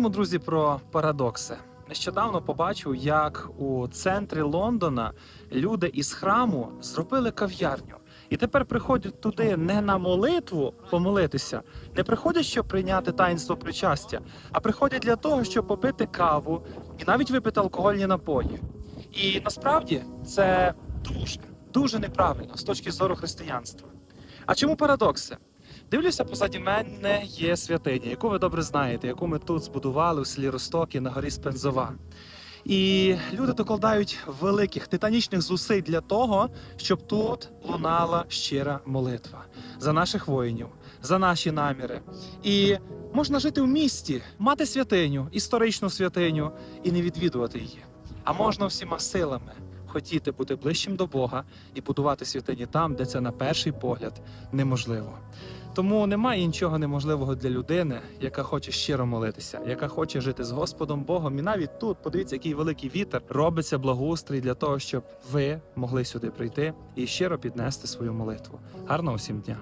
Поговоримо, друзі, про парадокси. Нещодавно побачив, як у центрі Лондона люди із храму зробили кав'ярню. І тепер приходять туди не на молитву помолитися, не приходять, щоб прийняти таїнство причастя, а приходять для того, щоб попити каву і навіть випити алкогольні напої. І насправді це дуже, дуже неправильно з точки зору християнства. А чому парадокси? Дивлюся, позаді мене є святиня, яку ви добре знаєте, яку ми тут збудували у селі Ростокі на горі Спензова. І люди докладають великих титанічних зусиль для того, щоб тут лунала щира молитва за наших воїнів, за наші наміри. І можна жити в місті, мати святиню, історичну святиню і не відвідувати її. А можна всіма силами хотіти бути ближчим до Бога і будувати святині там, де це на перший погляд неможливо. Тому немає нічого неможливого для людини, яка хоче щиро молитися, яка хоче жити з Господом Богом. І навіть тут, подивіться, який великий вітер робиться благоустрій для того, щоб ви могли сюди прийти і щиро піднести свою молитву. Гарного всім дня!